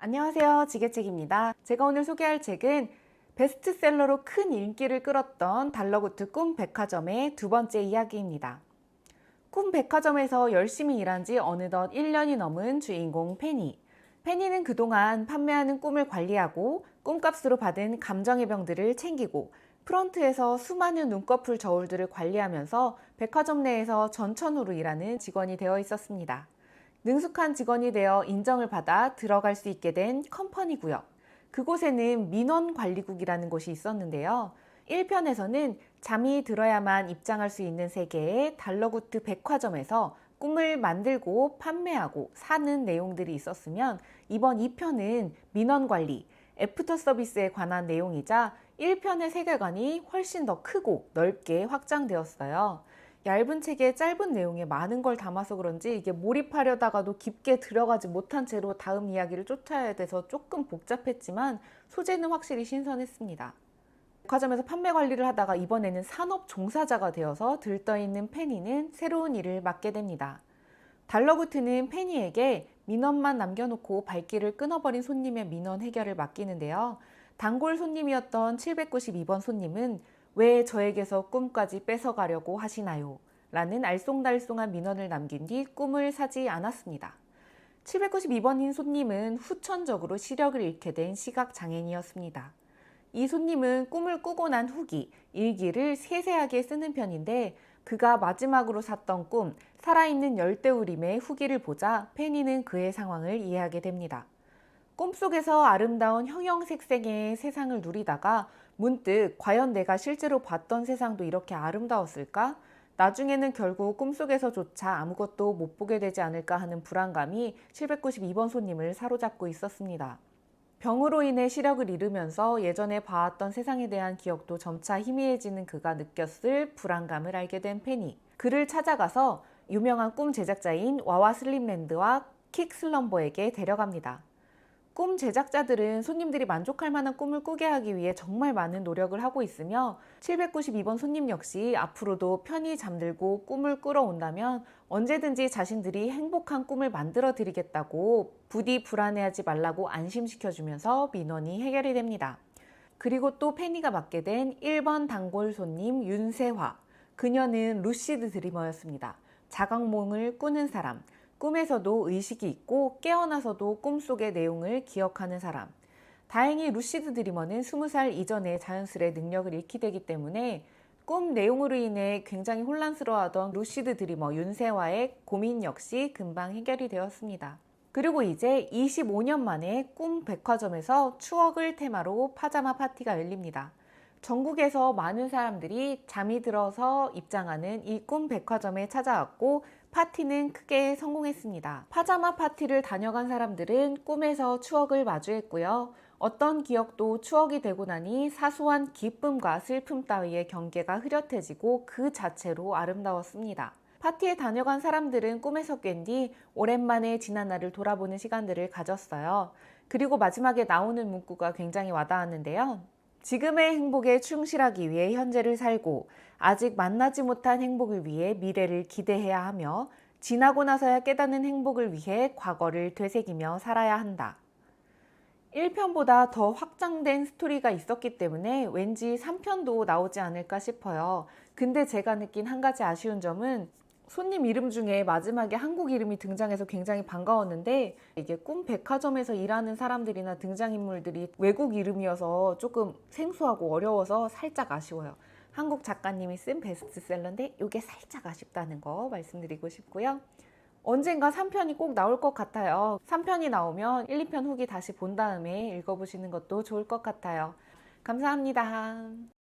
안녕하세요. 지게책입니다. 제가 오늘 소개할 책은 베스트셀러로 큰 인기를 끌었던 달러구트 꿈 백화점의 두 번째 이야기입니다. 꿈 백화점에서 열심히 일한 지 어느덧 1년이 넘은 주인공 페니. 페니는 그동안 판매하는 꿈을 관리하고 꿈값으로 받은 감정의 병들을 챙기고 프런트에서 수많은 눈꺼풀 저울들을 관리하면서 백화점 내에서 전천후로 일하는 직원이 되어 있었습니다. 능숙한 직원이 되어 인정을 받아 들어갈 수 있게 된 컴퍼니고요. 그곳에는 민원관리국이라는 곳이 있었는데요. 1편에서는 잠이 들어야만 입장할 수 있는 세계의 달러구트 백화점에서 꿈을 만들고 판매하고 사는 내용들이 있었으면 이번 2편은 민원관리, 애프터 서비스에 관한 내용이자 1편의 세계관이 훨씬 더 크고 넓게 확장되었어요. 얇은 책에 짧은 내용에 많은 걸 담아서 그런지 이게 몰입하려다가도 깊게 들어가지 못한 채로 다음 이야기를 쫓아야 돼서 조금 복잡했지만 소재는 확실히 신선했습니다. 백화점에서 판매 관리를 하다가 이번에는 산업 종사자가 되어서 들떠있는 페니는 새로운 일을 맡게 됩니다. 달러구트는 페니에게 민원만 남겨놓고 발길을 끊어버린 손님의 민원 해결을 맡기는데요. 단골 손님이었던 792번 손님은 왜 저에게서 꿈까지 뺏어가려고 하시나요? 라는 알쏭달쏭한 민원을 남긴 뒤 꿈을 사지 않았습니다. 792번인 손님은 후천적으로 시력을 잃게 된 시각장애인이었습니다. 이 손님은 꿈을 꾸고 난 후기, 일기를 세세하게 쓰는 편인데 그가 마지막으로 샀던 꿈, 살아있는 열대우림의 후기를 보자 페니는 그의 상황을 이해하게 됩니다. 꿈속에서 아름다운 형형색색의 세상을 누리다가 문득 과연 내가 실제로 봤던 세상도 이렇게 아름다웠을까? 나중에는 결국 꿈속에서조차 아무것도 못 보게 되지 않을까 하는 불안감이 792번 손님을 사로잡고 있었습니다. 병으로 인해 시력을 잃으면서 예전에 봐왔던 세상에 대한 기억도 점차 희미해지는 그가 느꼈을 불안감을 알게 된 페니. 그를 찾아가서 유명한 꿈 제작자인 와와 슬림랜드와 킥 슬럼버에게 데려갑니다. 꿈 제작자들은 손님들이 만족할 만한 꿈을 꾸게 하기 위해 정말 많은 노력을 하고 있으며 792번 손님 역시 앞으로도 편히 잠들고 꿈을 꾸러온다면 언제든지 자신들이 행복한 꿈을 만들어 드리겠다고 부디 불안해하지 말라고 안심시켜 주면서 민원이 해결이 됩니다. 그리고 또 페니가 맡게 된 1번 단골 손님 윤세화. 그녀는 루시드 드리머였습니다. 자각몽을 꾸는 사람. 꿈에서도 의식이 있고 깨어나서도 꿈속의 내용을 기억하는 사람. 다행히 루시드 드리머는 20살 이전에 자연스레 능력을 잃게 되기 때문에 꿈 내용으로 인해 굉장히 혼란스러워하던 루시드 드리머 윤세와의 고민 역시 금방 해결이 되었습니다. 그리고 이제 25년 만에 꿈 백화점에서 추억을 테마로 파자마 파티가 열립니다. 전국에서 많은 사람들이 잠이 들어서 입장하는 이 꿈 백화점에 찾아왔고 파티는 크게 성공했습니다. 파자마 파티를 다녀간 사람들은 꿈에서 추억을 마주했고요. 어떤 기억도 추억이 되고 나니 사소한 기쁨과 슬픔 따위의 경계가 흐릿해지고 그 자체로 아름다웠습니다. 파티에 다녀간 사람들은 꿈에서 깬 뒤 오랜만에 지난 날을 돌아보는 시간들을 가졌어요. 그리고 마지막에 나오는 문구가 굉장히 와닿았는데요. 지금의 행복에 충실하기 위해 현재를 살고 아직 만나지 못한 행복을 위해 미래를 기대해야 하며 지나고 나서야 깨닫는 행복을 위해 과거를 되새기며 살아야 한다. 1편보다 더 확장된 스토리가 있었기 때문에 왠지 3편도 나오지 않을까 싶어요. 근데 제가 느낀 한 가지 아쉬운 점은 손님 이름 중에 마지막에 한국 이름이 등장해서 굉장히 반가웠는데 이게 꿈 백화점에서 일하는 사람들이나 등장인물들이 외국 이름이어서 조금 생소하고 어려워서 살짝 아쉬워요. 한국 작가님이 쓴 베스트셀러인데 이게 살짝 아쉽다는 거 말씀드리고 싶고요. 언젠가 3편이 꼭 나올 것 같아요. 3편이 나오면 1, 2편 후기 다시 본 다음에 읽어보시는 것도 좋을 것 같아요. 감사합니다.